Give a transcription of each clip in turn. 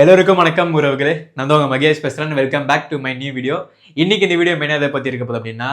எல்லோருக்கும் வணக்கம் உறவுகளே. நான் உங்கள் மகேஷ் பேசுகிறேன் welcome back to my new video இன்றைக்கி இந்த வீடியோ மெயினாக எதை பற்றி இருக்க போகுது அப்படின்னா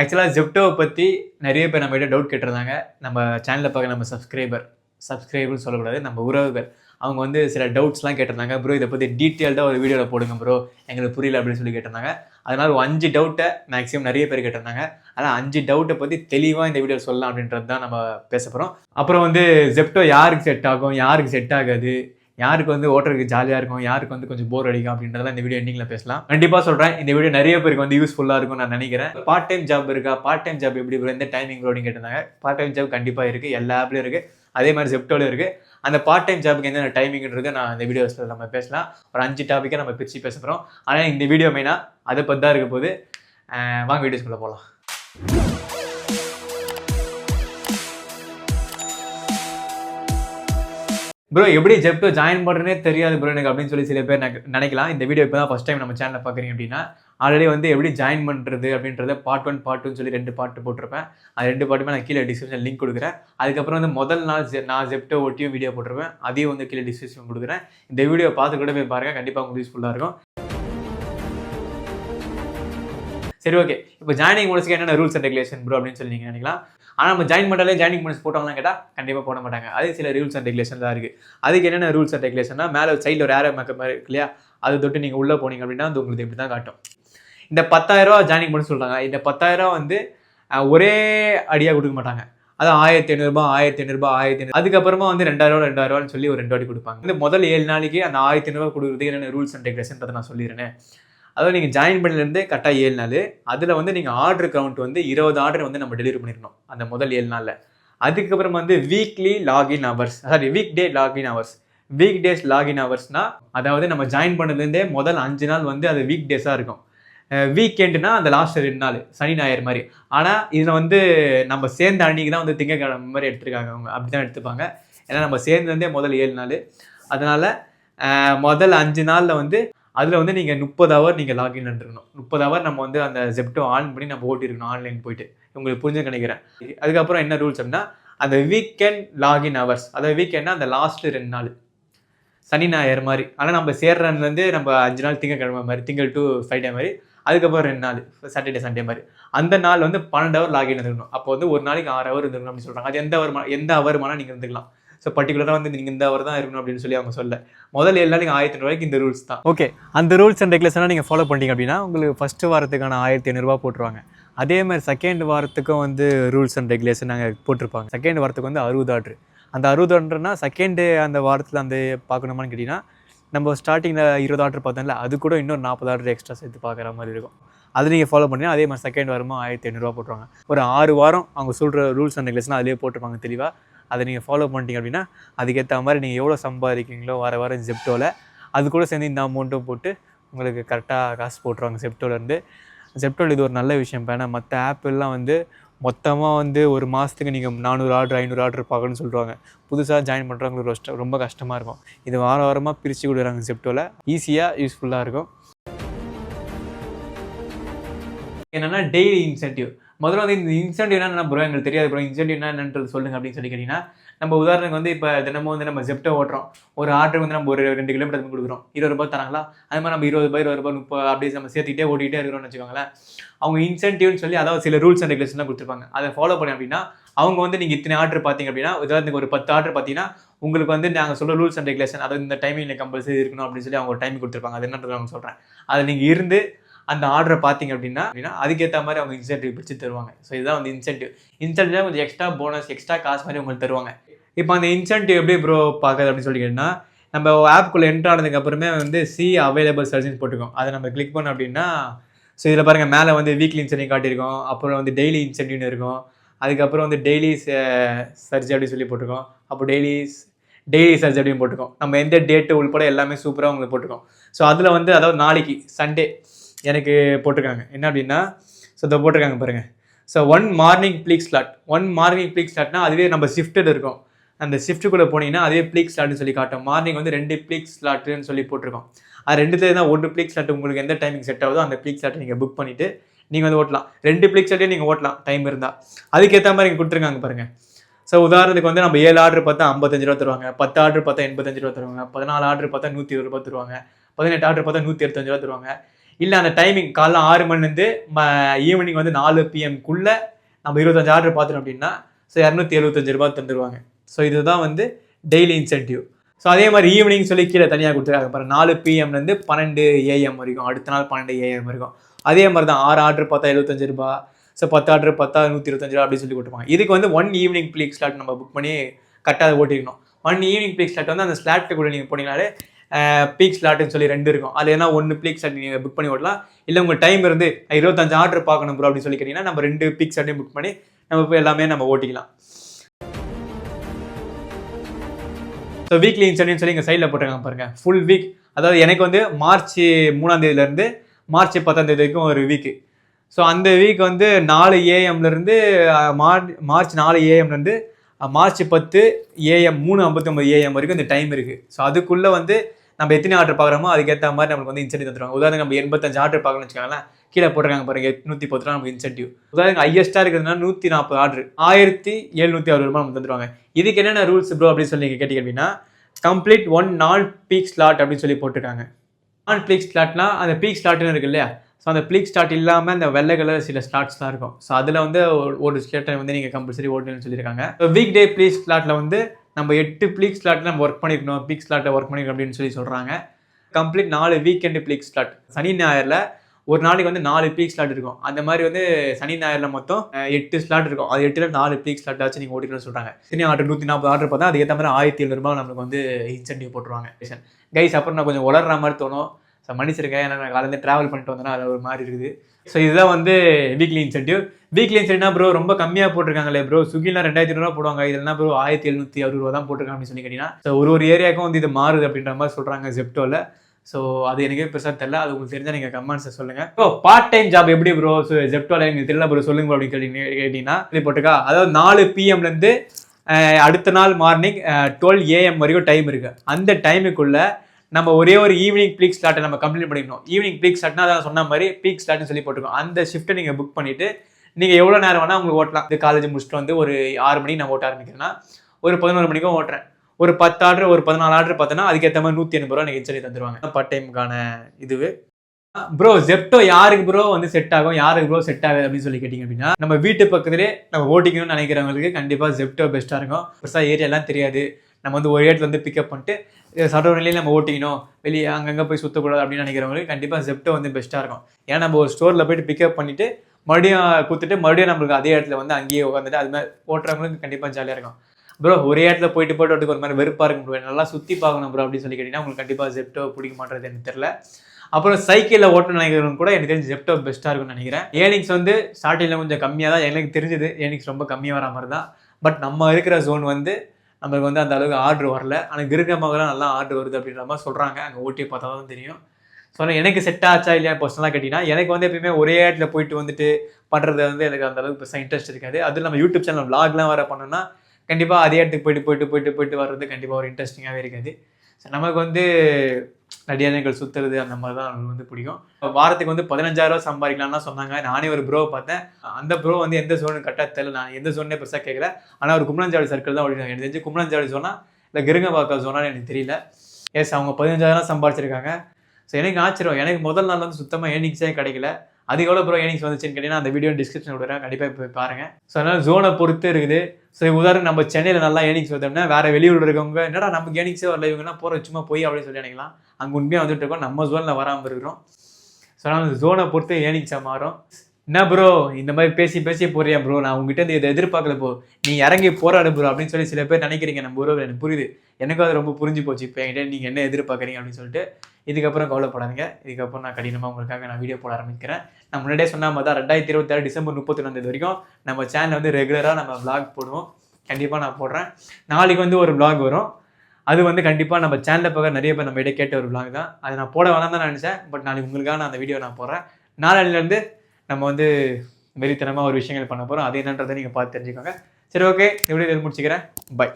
ஆக்சுவலாக ஜெப்டோவை பற்றி நிறைய பேர் நம்ம டவுட் கேட்டிருந்தாங்க. நம்ம சேனலில் பார்க்க நம்ம சப்ஸ்கிரைபர் சப்ஸ்கிரைபர்னு சொல்லக்கூடாது நம்ம உறவுகள் அவங்க வந்து சில டவுட்ஸ்லாம் கேட்டிருந்தாங்க. ப்ரோ இதை பற்றி டீட்டெயில்டாக ஒரு வீடியோவில் போடுங்க ப்ரோ எங்களுக்கு புரியல அப்படின்னு சொல்லி கேட்டிருந்தாங்க. அதனால் ஒரு அஞ்சு டவுட்டை மேக்ஸிமம் நிறைய பேர் கேட்டிருந்தாங்க. ஆனால் அஞ்சு டவுட்டை பற்றி தெளிவாக இந்த வீடியோ சொல்லலாம் அப்படின்றது தான் நம்ம பேச போகிறோம் அப்புறம் வந்து ஜெப்டோ யாருக்கு செட் ஆகும் யாருக்கு செட் ஆகாது யாருக்கு வந்து ஓட்டுறதுக்கு ஜாலியாக இருக்கும் யாருக்கு வந்து கொஞ்சம் போர் அடிக்கும் அப்படின்றதெல்லாம் இந்த வீடியோ எண்டிங்கில் பேசலாம். கண்டிப்பாக சொல்கிறேன் இந்த வீடியோ நிறைய பேருக்கு வந்து யூஸ்ஃபுல்லாக இருக்கும் நான் நினைக்கிறேன். பார்ட் டைம் ஜாப் இருக்கா? பார்ட் டைம் ஜாப் எப்படி எந்த டைமிங் அப்படின்னு கேட்டிருந்தாங்க. பார்ட் டைம் ஜாப் கண்டிப்பாக இருக்குது எல்லா ஆப்லையும் இருக்குது அதே மாதிரி ஜெப்டோல இருக்குது அந்த பார்ட் டைம் ஜாபுக்கு என்னென்ன டைமிங்ன்றது நான் இந்த வீடியோஸில் நம்ம பேசலாம். ஒரு அஞ்சு டாப்பிக்கை நம்ம பிரித்து பேச போகிறோம் ஆனால் இந்த வீடியோ மெயினாக அதை பற்றி தான் இருக்க போது வாங்க வீடியோஸ்குள்ளே போகலாம் ப்ரோ எப்படி ஜெப்டோ ஜாயின் பண்ணுறேனே தெரியாது ப்ரோ எனக்கு அப்படின்னு சொல்லி சில பேர் நினைக்கலாம். இந்த வீடியோ இப்போ தான் ஃபஸ்ட் டைம் நம்ம சேனலில் பார்க்குறீங்க அப்படின்னா ஆல்ரெடி வந்து எப்படி ஜாயின் பண்ணுறது அப்படின்றத பார்ட் ஒன் பார்ட் டூன்னு சொல்லி ரெண்டு பாட்டு போட்டிருப்பேன். அது ரெண்டு பாட்டுமே நான் கீழே டிஸ்கிரிப்ஷன் லிங்க் கொடுக்குறேன். அதுக்கப்புறம் வந்து முதல் நாள் ஜெ- நான் ஜெப்டோ ஒட்டியும் வீடியோ போட்டிருப்பேன். அதையும் வந்து கீழே டிஸ்கிரிப்ஷன் கொடுக்குறேன். இந்த வீடியோ பார்த்து கூட போய் பாருங்கள் கண்டிப்பாக உங்களுக்கு யூஸ்ஃபுல்லாக இருக்கும். சரி ஓகே இப்போ ஜாயினிங் போனஸ்க்கு என்னென்ன ரூல்ஸ் அண்ட் ரெகுலேஷன் ப்ரோ அப்படின்னு சொல்லி நீங்கள் நினைக்கலாம். ஆனால் நம்ம ஜாயின் பண்ணாலே ஜாயினிங் போனஸ் போட்டாங்களான்னு கேட்டால் கண்டிப்பாக போட மாட்டாங்க. அது சில ரூல்ஸ் அண்ட் ரெகுலேஷன் தான் இருக்குது அதுக்கு என்னென்ன ரூல்ஸ் அண்ட் ரெகுலேஷன்னா மேலே சைடில் ஒரு ஏரோ மேக்கப் மாதிரி இருக்கு இல்லையா? அது தொட்டு நீங்கள் உள்ளே போனீங்க அப்படின்னா அது உங்களுக்கு இப்படி தான் காட்டும். இந்த பத்தாயிரரூவா ஜாயினிங் போனஸ் சொல்கிறாங்க இந்த பத்தாயிரரூவா வந்து ஒரே அடியாக கொடுக்க மாட்டாங்க. அது ஆயிரத்தி ஐநூறுபா ஆயிரத்தி ஐநூறுபா ஆயிரத்தி ஐநூறு அதுக்கப்புறமா வந்து ரெண்டாயிரம் ரெண்டாயிரூவான்னு சொல்லி ஒரு ரெண்டு வாட்டி கொடுப்பாங்க. இந்த முதல் ஏழு நாளைக்கு அந்த ஆயிரத்தி ஐநூறுபா கொடுக்குறதுக்கு என்னென்ன ரூல்ஸ் அண்ட் ரெகுலேஷன் நான் சொல்லிடுறேன். அதாவது நீங்கள் ஜாயின் பண்ணிலேருந்தே கரெக்டாக ஏழு நாள். அதில் வந்து நீங்கள் ஆர்டர் கவுண்ட் வந்து இருபது ஆர்டர் வந்து நம்ம டெலிவரி பண்ணிடணும் அந்த முதல் ஏழு நாளில். அதுக்கப்புறம் வந்து weekly login hours sorry week day login hours week days login ஹவர்ஸ்னால் அதாவது நம்ம ஜாயின் பண்ணதுலேருந்தே முதல் அஞ்சு நாள் வந்து அது வீக் டேஸாக இருக்கும். வீக்கெண்டுனா அந்த லாஸ்ட் ரெண்டு நாள் சனி ஞாயிறு மாதிரி. ஆனால் இதில் வந்து நம்ம சேர்ந்த அன்னைக்கு தான் வந்து திங்கக்கிழமை மாதிரி எடுத்திருக்காங்க அவங்க. அப்படி தான் எடுத்துப்பாங்க. ஏன்னா நம்ம சேர்ந்ததே முதல் ஏழு நாள். அதனால் முதல் அஞ்சு நாளில் வந்து அதில் வந்து நீங்கள் முப்பது ஹவர் நீங்கள் லாகின் இருக்கணும் முப்பது ஹவர் நம்ம வந்து அந்த ஜெப்டோ ஆன் பண்ணி நம்ம ஓட்டிருக்கணும் ஆன்லைன் போயிட்டு. உங்களுக்கு புரிஞ்சு நினைக்கிறேன். அதுக்கப்புறம் என்ன ரூல்ஸ் அப்படின்னா அந்த வீக்கெண்ட் லாகின் ஹவர்ஸ் அதாவது வீக்கெண்ட்னா அந்த லாஸ்ட் ரெண்டு நாள். சனி ஞாயிறு மாதிரி. ஆனால் நம்ம சேர்றதுலேருந்து நம்ம அஞ்சு நாள் திங்கக்கிழமை மாதிரி திங்கள் டு ஃப்ரைடே மாதிரி. அதுக்கப்புறம் ரெண்டு நாள். சாட்டர்டே சண்டே மாதிரி. அந்த நாள் வந்து பன்னெண்டு ஹவர் லாகின் இருந்துக்கணும். அப்போ வந்து ஒரு நாளைக்கு ஆறு ஹவர் இருந்துக்கணும் அப்படின்னு சொல்கிறாங்க அது எந்த ஹவர் எந்த ஹவர் வேணால் நீங்கள் இருந்துக்கலாம். ஸோ பர்டிகுலராக வந்து நீங்கள் இந்த அவர் தான் இருக்கணும் அப்படின்னு சொல்லி அவங்க சொல்ல முதல் எல்லாம் நீங்கள் ஆயிரத்தி ரூபாய்க்கு இந்த ரூல்ஸ் தான். ஓகே அந்த ரூல்ஸ் அண்ட் ரெகுலேஷனாக நீங்கள் ஃபாலோ பண்ணிட்டீங்க அப்படின்னா உங்களுக்கு ஃபஸ்ட்டு வாரத்துக்கான ஆயிரத்தி ஐநூறுரூவா போட்டுருவாங்க. அதே மாதிரி செகண்ட் வாரத்துக்கும் வந்து ரூல்ஸ் அண்ட் ரெகுலேஷன் நாங்கள் போட்டிருப்பாங்க. செகண்ட் வாரத்துக்கு வந்து அறுபது ஆர்டர் அந்த அறுபது ஆர்டர்னா செகண்டு அந்த வாரத்தில் அந்த பார்க்கணுமான்னு கேட்டிங்கன்னா நம்ம ஸ்டார்டிங்கில் இருபது ஆர்டர் பார்த்தோம்ல அது கூட இன்னொரு நாற்பது ஆர்டர் எக்ஸ்ட்ரா சேர்த்து பார்க்குற மாதிரி இருக்கும். அது நீங்கள் ஃபாலோ பண்ணி அதே மாதிரி செகண்ட் வாரமாக ஆயிரத்தி ஐநூறுரூவா போட்டுருவாங்க. ஒரு ஆறு வாரம் அவங்க சொல்கிற ரூல்ஸ் அண்ட் ரெகுலேஷன் அதிலே போட்டிருப்பாங்க தெளிவாக அதை நீங்கள் ஃபாலோ பண்ணிட்டீங்க அப்படின்னா அதுக்கேற்ற மாதிரி நீங்கள் எவ்வளோ சம்பாதிக்கிறீங்களோ வர வர ஜெப்டோவில் அது கூட சேர்ந்து இந்த அமௌண்ட்டும் போட்டு உங்களுக்கு கரெக்டாக காசு போட்டுருவாங்க ஜெப்டோலேருந்து ஜெப்டோவில் இது ஒரு நல்ல விஷயம். இப்போ ஏன்னா மற்ற ஆப்பெல்லாம் வந்து மொத்தமாக வந்து ஒரு மாதத்துக்கு நீங்கள் நானூறு ஆர்டர் ஐநூறு ஆர்டர் பார்க்கணும்னு சொல்லுவாங்க புதுசாக ஜாயின் பண்ணுறவங்களுக்கு ரொம்ப ரொம்ப கஷ்டமாக இருக்கும். இது வார வாரமாக பிரித்து கொடுக்குறாங்க ஜெப்டோவில் ஈஸியாக யூஸ்ஃபுல்லாக இருக்கும். என்னென்னா டெய்லி இன்சென்டிவ் முதல்ல வந்து இந்த இன்சென்டிவ் என்னென்ன ப்ரோ எங்களுக்கு தெரியாது ப்ரோ இன்சென்டிவ் என்னன்றது சொல்லுங்க அப்படின்னு சொல்லி கேட்டிங்கன்னா நம்ம உதாரணத்துக்கு வந்து இப்போ தினமும் வந்து நம்ம ஜெப்டோ ஓட்டுறோம். ஒரு ஆர்டர் வந்து நம்ம ஒரு ரெண்டு கிலோமீட்டர் கொடுக்குறோம். இருபது ரூபாய் தராங்களா? அது மாதிரி நம்ம இருபது ரூபாய் இருபது ரூபாய் முப்பது அப்படியே நம்ம சேர்த்துக்கிட்டே ஓட்டிகிட்டே இருக்கிறோம்னு வச்சுக்கோங்களேன். அவங்க இன்சென்டிவ்னு சொல்லி அதாவது சில ரூல்ஸ் அண்ட் ரெகுலேஷன்லாம் கொடுத்துருப்பாங்க. அதை ஃபாலோ பண்ணி அப்படின்னா அவங்க வந்து நீங்கள் இத்தனை ஆர்டர் பார்த்தீங்க அப்படின்னா உதாரணத்துக்கு ஒரு பத்து ஆர்டர் பார்த்தீங்கன்னா உங்களுக்கு வந்து நாங்கள் சொல்ல ரூல்ஸ் அண்ட் ரெகுலேஷன் அதாவது இந்த டைமிங் கம்பல்சரி இருக்கணும் அப்படின்னு சொல்லி அவங்க டைம் கொடுத்துருப்பாங்க. அது என்னன்றது அவங்க சொல்கிறேன் அதை நீங்கள் இருந்து அந்த ஆர்டரை பார்த்தீங்க அப்படின்னா அப்படின்னா அதுக்கேற்ற மாதிரி அவங்க இன்சென்டிவ் பிடிச்சி தருவாங்க. ஸோ இதுதான் வந்து இன்சென்டிவ் இன்சென்டிவ் கொஞ்சம் எக்ஸ்ட்ரா போனஸ் எக்ஸ்ட்ரா காசு மாதிரி உங்களுக்கு தருவாங்க. இப்போ அந்த இன்சென்டிவ் எப்படி ப்ரோ பார்க்குறது அப்படின்னு சொல்லி கேட்டிங்கன்னா நம்ம ஆப்குள்ளே என்ட்ரு ஆனதுக்கு அப்புறமே வந்து சி அவைலபிள் சர்ஜன்ஸ் போட்டுக்கோம் அதை நம்ம கிளிக் பண்ணோம் அப்படின்னா ஸோ இதில் பாருங்கள் மேலே வந்து வீக்லி இன்சென்டிவ் காட்டியிருக்கோம். அப்புறம் வந்து டெய்லி இன்சென்டிவ்னு இருக்கும். அதுக்கப்புறம் வந்து டெய்லி சர்ஜ் அப்படின்னு சொல்லி போட்டிருக்கோம் அப்போ டெய்லி டெய்லி சர்ஜ் அப்படின்னு போட்டிருக்கோம் நம்ம எந்த டேட்டு உள்பட எல்லாமே சூப்பராக உங்களுக்கு போட்டிருக்கோம் ஸோ அதில் வந்து அதாவது நாளைக்கு சண்டே எனக்கு போட்டிருக்காங்க. என்ன அப்படின்னா ஸோ இதை போட்டிருக்காங்க பாருங்கள் so one morning peak slot one morning peak ஸ்லாட்னா அதுவே நம்ம ஷிஃப்டட் இருக்கும். அந்த ஷிஃப்ட்டுக்குள்ளே போனீங்கன்னா அதே ப்ளீக் ஸ்லாட்னு சொல்லி காட்டும். மார்னிங் வந்து ரெண்டு ப்ளீக் ஸ்லாட்டுன்னு சொல்லி போட்டிருக்கோம். அது ரெண்டுத்துல தான் ஒரு ப்ளீக் ஸ்லாட் உங்களுக்கு எந்த டைமிங் செட் ஆகுதோ அந்த ப்ளீக் ஸ்லாட்டை நீங்கள் புக் பண்ணிவிட்டு நீங்கள் வந்து ஓட்டலாம். ரெண்டு ப்ளீக் ஸ்லாட்டையும் நீங்கள் ஓட்டலாம். டைம் இருந்தால் அதுக்கேற்ற மாதிரி நீங்கள் கொடுத்துருக்காங்க பாருங்கள் ஸோ உதாரணத்துக்கு வந்து நம்ம ஏழு ஆர்டர் பார்த்தா ஐம்பத்தஞ்சு ரூபா தருவாங்க. பத்து ஆர்டர் பார்த்தா எண்பத்தஞ்சு ரூபா தருவாங்க. பதினாலு ஆர்டர் பார்த்தா நூற்றி இருபது ரூபா தருவாங்க. பதினெட்டு ஆர்டர் பார்த்தா நூற்றி இருபத்தஞ்சு ரூபா தருவாங்க. இல்லை அந்த டைமிங் காலைல ஆறு மணிலேருந்து ம ஈவினிங் வந்து நாலு பிஎம்குள்ளே நம்ம இருபத்தஞ்சு ஆர்டர் பார்த்துட்டோம் அப்படின்னா ஸோ இரநூத்தி எழுபத்தஞ்சு ரூபா தந்துடுவாங்க ஸோ இதுதான் வந்து டெய்லி இன்சென்டிவ் ஸோ அதே மாதிரி ஈவினிங் சொல்லி கீழே தனியாக கொடுத்துருக்காங்க பாருங்க. நாலு பிஎம்லேருந்து பன்னெண்டு ஏஎம் வரைக்கும் அடுத்த நாள் பன்னெண்டு ஏஎம் வரைக்கும். அதே மாதிரி தான் ஆறு ஆர்டர் பார்த்தா எழுபத்தஞ்சு ரூபா ஸோ பத்து ஆர்டர் பார்த்தா நூற்றி இருபத்தஞ்சு ரூபா அப்படின்னு சொல்லி கொடுத்துருப்பாங்க இதுக்கு வந்து ஒன் ஈவினிங் ப்ளீக் ஸ்லாட் நம்ம புக் பண்ணி கரெக்டாக ஓட்டிக்கணும். ஒன் ஈவினிங் ப்ளீக் ஸ்லாட் வந்து அந்த ஸ்லாட்டுக்குள்ளே நீங்கள் போனீங்கனாலே பீக் ஸ்லாட்டுன்னு சொல்லி ரெண்டு இருக்கும். அது ஏன்னா ஒன்று பீக் ஸ்லாட் நீங்கள் புக் பண்ணி ஓட்டலாம் இல்லை உங்கள் டைம் இருந்து இருபத்தஞ்சு ஆர்டர் பார்க்கணும் ப்ரோ அப்படின்னு சொல்லி கேட்டிங்கன்னா நம்ம ரெண்டு பீக் ஸ்லாட்டையும் புக் பண்ணி நம்ம போய் எல்லாமே நம்ம ஓட்டிக்கலாம். ஸோ வீக்லி இன்சென்டிவ் சொல்லி இங்கே சைடில் போட்டிருக்காங்க பாருங்கள் ஃபுல் வீக் அதாவது எனக்கு வந்து மார்ச் மூணாம் தேதியிலேருந்து மார்ச் பத்தாம் தேதி வரைக்கும் ஒரு வீக்கு ஸோ அந்த வீக் வந்து நாலு ஏஎம்லேருந்து மார்ச் நாலு ஏஎம்லேருந்து மார்ச் பத்து ஏஎம் மூணு ஐம்பத்தொம்பது ஏஎம் வரைக்கும் இந்த டைம் இருக்குது ஸோ அதுக்குள்ளே வந்து நம்ம எத்தனை ஆர்டர் பார்க்குறோமோ அதுக்கேற்ற மாதிரி நம்மளுக்கு வந்து இன்சென்டிவ் தந்துருவாங்க. உதாரணம் நம்ம எண்பத்தஞ்சு ஆர்டர் பார்க்கணும்னு வச்சுக்கோங்களேன் கீழே போட்டிருக்காங்க பாருங்க எட்நூத்தி பத்து ரூபா நமக்கு இன்சென்டிவ் உதாரணம் ஹையஸ்ட்டாக இருக்கிறதுனா நூற்றி நாற்பது ஆர்டர். ஆயிரத்தி எழுநூற்றி அறுபது ரூபாய் நமக்கு தந்துருவாங்க. இதுக்கு என்னென்ன ரூல்ஸ் ப்ரோ அப்படின்னு சொல்லி நீங்கள் கேட்டீங்க அப்படின்னா complete one non peak slot அப்படின்னு சொல்லி போட்டிருக்காங்க. நான் பீக் ஸ்லாட்னா அந்த பீக் ஸ்லாட்னு இருக்கு இல்லையா? ஸோ அந்த பீக் ஸ்லாட் இல்லாமல் அந்த வெள்ளை கலர் சில ஸ்லாட்ஸ்லாம் இருக்கும். ஸோ அதில் வந்து ஒரு- ஒரு ஸ்லேட்டை வந்து நீங்கள் கம்பல்சரி ஓட்டணும்னு சொல்லியிருக்காங்க. வீக் டே ப்ளீஸ் ஸ்லாட்டில் வந்து நம்ம எட்டு பிளிக் ஸ்லாட்டில் நம்ம ஒர்க் பண்ணியிருக்கணும் பிளிக் ஸ்லாட்டில் ஒர்க் பண்ணிருக்கணும் அப்படின்னு சொல்லி சொல்கிறாங்க கம்ப்ளீட் நாலு வீக்கெண்டு ப்ளீக் ஸ்லாட் சனி ஞாயிறில் ஒரு நாளைக்கு வந்து நாலு பீக் ஸ்லாட் இருக்கும். அந்த மாதிரி வந்து சனி ஞாயிறில் மொத்தம் எட்டு ஸ்லாட் இருக்கும். அது எட்டுல நாலு பீக் ஸ்லாட் ஆச்சு நீங்கள் ஓட்டிக்கணும்னு சொல்கிறாங்க சனி ஆர்டர் நூற்றி நாற்பது ஆர்டர் பார்த்தா அதுக்கேற்ற மாதிரி ஆயிரத்தி எழுநூறுபா நம்மளுக்கு வந்து இன்சென்டிவ் போட்டுருவாங்க. கைஸ் அப்புறம் நான் கொஞ்சம் உளர்ற மாதிரி தோணும். ஸோ மன்னிச்சிருக்கேன் ஏன்னா நான் காலையில் ட்ராவல் பண்ணிட்டு வந்தேன்னா அது ஒரு மாதிரி இருக்குது. ஸோ இதுதான் வந்து வீக்லி இன்சென்டிவ் வீக்லி இன்சென்டிவ்னா ப்ரோ ரொம்ப கம்மியாக போட்டிருக்காங்களே ப்ரோ ஸ்விக்கிலாம் ரெண்டாயிரத்தி ஐநூறுவா போடுவாங்க. இதெல்லாம் ப்ரோ ஆயிரத்தி எழுநூத்தி அறுபது ரூபா தான் போட்டிருக்காங்க அப்படின்னு சொல்லி கேட்டீங்கன்னா ஸோ ஒரு ஒரு ஏரியாவுக்கும் வந்து இது மாறுது அப்படின்ற மாதிரி சொல்கிறாங்க ஜெப்டோவில் ஸோ அது எனக்கே பெருசாக தெரியல. அது உங்களுக்கு தெரிஞ்சால் நீங்கள் கமெண்ட்ஸை சொல்லுங்கள் ஸோ பார்ட் டைம் ஜாப் எப்படி ப்ரோ ஸோ ஜெப்டோவில் எனக்கு தெரியல ப்ரோ சொல்லுங்க ப்ரோ அப்படின்னு கேட்டீங்க கேட்டிங்கன்னா இது போட்டுக்கா. அதாவது நாலு பிஎம்லேருந்து அடுத்த நாள் மார்னிங் டுவெல் ஏஎம் வரைக்கும் டைம் இருக்குது அந்த டைமுக்குள்ளே நம்ம ஒரே ஒரு ஈவினிங் பீக் ஸ்லாட்டை நம்ம கம்ப்ளீட் பண்ணிக்கணும் ஈவினிங் பீக் ஸ்லாட்னா அதான் சொன்ன மாதிரி பீக் ஸ்லாட்னு சொல்லி போட்டுருக்கோம். அந்த ஷிஃப்ட்டை நீங்கள் புக் பண்ணிவிட்டு நீங்கள் எவ்வளோ நேரம் வேணால் உங்களுக்கு ஓட்டலாம். இது காலேஜ் முடிச்சுட்டு வந்து ஒரு ஆறு மணிக்கு நான் ஓட்ட ஆரம்பிக்கிறேன்னா ஒரு பதினோரு மணிக்கும் ஓட்டுறேன். ஒரு பத்து ஆர்டர் ஒரு பதினாலு ஆர்டர் பார்த்தோன்னா அதுக்கேற்ற மாதிரி நூற்றி எண்பது ரூபா நீங்கள் இன்சென்டிவ் தந்துருவாங்க. பார்ட் டைமுக்கான இதுவே. ப்ரோ ஜெப்டோ யாருக்கு ப்ரோ வந்து செட் ஆகும்? யாருக்கு ப்ரோ செட் ஆகுது அப்படின்னு சொல்லி கேட்டிங்க அப்படின்னா நம்ம வீட்டு பக்கத்துலேயே நம்ம ஓட்டிக்கணும்னு நினைக்கிறவங்களுக்கு கண்டிப்பாக ஜெப்டோ பெஸ்ட்டாக இருக்கும். பெருசாக ஏரியாலாம் தெரியாது. நம்ம வந்து ஒரு இடத்துல வந்து பிக்கப் பண்ணிட்டு சட்ட நிலையில் நம்ம ஓட்டிக்கணும் வெளியே அங்கங்கே போய் சுற்றக்கூடாது அப்படின்னு நினைக்கிறவங்களுக்கு கண்டிப்பாக ஜெப்டோ வந்து பெஸ்ட்டாக இருக்கும். ஏன்னா நம்ம ஒரு ஸ்டோரில் போயிட்டு பிக்கப் பண்ணிவிட்டு மறுபடியும் கொடுத்துட்டு மறுபடியும் நம்மளுக்கு அதே இடத்துல வந்து அங்கேயே உட்காந்துட்டு அது மாதிரி ஓட்டுறவங்களுக்கு கண்டிப்பாக ஜாலியாக இருக்கும். ப்ரோ ஒரே இடத்துல போயிட்டு போட்டு ஒரு மாதிரி வெறுப்பாக இருக்கும் bro. நல்லா சுற்றி பார்க்கணும் ப்ரோ அப்படின்னு சொல்லி கேட்டிங்கன்னா உங்களுக்கு கண்டிப்பாக ஜெப்டோ பிடிக்க மாட்டேறது எனக்கு தெரியல. அப்புறம் சைக்கிளில் ஓட்டணும் நினைக்கிறவங்க கூட எனக்கு தெரிஞ்சு ஜெப்டோ பெஸ்ட்டாக இருக்கும்னு நினைக்கிறேன். ஏர்னிங்ஸ் வந்து ஸ்டார்டிங்கில் கொஞ்சம் கம்மியாக தான் எனக்கு தெரிஞ்சது ஏர்னிங்ஸ் ரொம்ப கம்மியாக வர மாதிரி தான் பட் நம்ம இருக்கிற ஜோன் வந்து நம்மளுக்கு வந்து அந்த அளவுக்கு ஆர்டர் வரல. ஆனால் கிருகமாகலாம் நல்லா ஆர்டர் வருது அப்படின்ற மாதிரி சொல்கிறாங்க அங்கே ஓட்டி பார்த்தா தான் தெரியும். ஸோ எனக்கு செட் ஆச்சா இல்லையா பர்சனலாக கேட்டிங்கன்னா எனக்கு வந்து எப்பயுமே ஒரே இடத்துல போயிட்டு வந்துட்டு பண்ணுறது வந்து எனக்கு அந்த அளவுக்கு பெருசாக இன்ட்ரெஸ்ட் இருக்காது. அது நம்ம யூடியூப் சேனல் விளாக்லாம் வர பண்ணோம்னா கண்டிப்பாக அதே இடத்துக்கு போயிட்டு போயிட்டு போயிட்டு போயிட்டு வர்றது கண்டிப்பாக ஒரு இன்ட்ரெஸ்டிங்காகவே இருக்காது. ஸோ நமக்கு வந்து நடிகர்கள் சுற்றுறது அந்த மாதிரி தான் அவங்களுக்கு வந்து பிடிக்கும். வாரத்துக்கு வந்து பதினஞ்சாயிரம் ரூபா சொன்னாங்க. நானே ஒரு ப்ரோ பார்த்தேன். அந்த ப்ரோ வந்து எந்த சோனு கரெக்டாக தெரியல. நான் எந்த சோனே பெருசாக கேட்கல ஆனால் ஒரு கும்பலஞ்சாவடி சர்க்கிள் தான் ஓடினாங்க எனக்கு தெரிஞ்சு கும்பலஞ்சாவடி சொன்னால் இல்லை கிருங்கபாக்கா சொன்னால் எனக்கு தெரியல. எஸ் அவங்க பதினஞ்சாயிரம் சம்பாதிச்சிருக்காங்க. ஸோ எனக்கு ஆச்சரியம். எனக்கு முதல் நாள் வந்து சுத்தமாக ஏனிங்ஸே கிடைக்கல. அது எவ்வளோ ப்ரோ ஏர்னிங்ஸ் வந்துச்சுன்னு கேட்டிங்கன்னா அந்த வீடியோ டிஸ்கிரிப்ஷன் விடுறேன். கண்டிப்பாக போய் பாருங்க. ஸோ அதனால் ஜோனை பொறுத்து இருக்குது. ஸோ உதாரணம் நம்ம சென்னையில் நல்லா ஏர்னிங்ஸ் வந்தோம்னா வேறு வெளியூர் இருக்கவங்க என்னடா நமக்கு ஏர்னிங்ஸே வரல இவங்கன்னா போகிற சும்மா போய் அப்படின்னு சொல்லி நினைக்கலாம். அங்கே உண்மையாக வந்துட்டு இருக்கோம். நம்ம ஜோனில் வராமல் இருக்கிறோம். ஸோ அதனால் ஜோனை பொறுத்து ஏர்னிங்ஸாக மாறும். என்ன ப்ரோ இந்த மாதிரி பேசி பேசி போறியா ப்ரோ நான் உங்ககிட்ட இருந்து இதை எதிர்பார்க்கல ப்ரோ நீ இறங்கி போராடு ப்ரோ அப்படின்னு சொல்லி சில பேர் நினைக்கிறீங்க. நம்ம உறவு எனக்கு புரியுது. எனக்கும் அது ரொம்ப புரிஞ்சு போச்சு. இப்போ என்கிட்ட நீங்கள் என்ன எதிர்பார்க்குறீங்க? அப்படின்னு சொல்லிட்டு இதுக்கப்புறம் கவலைப்படாதீங்க. இதுக்கப்புறம் நான் கடினமாக உங்களுக்காக நான் வீடியோ போட ஆரம்பிக்கிறேன். நான் முன்னாடியே சொன்ன மாதிரி தான் ரெண்டாயிரத்தி இருபத்தாறு டிசம்பர் முப்பத்தி வரைக்கும் நம்ம சேனல் வந்து ரெகுலராக நம்ம விளாக் போடுவோம். கண்டிப்பாக நான் போடுறேன். நாளைக்கு வந்து ஒரு விளாக் வரும். அது வந்து கண்டிப்பாக நம்ம சேனலில் பார்க்க நிறைய பேர் நம்ம இடையே கேட்ட ஒரு விளாக் தான். அதை நான் போட வேணாம் தான் நினச்சேன். பட் நாளைக்கு உங்களுக்காக நான் அந்த வீடியோ நான் போடுறேன். நாளையிலேருந்து நம்ம வந்து வெறித்தனமாக ஒரு விஷயங்கள் பண்ண போகிறோம் அது என்னன்றதை நீங்கள் பார்த்து தெரிஞ்சுக்கோங்க. சரி ஓகே இந்த வீடியோ முடிச்சுக்கிறேன். பை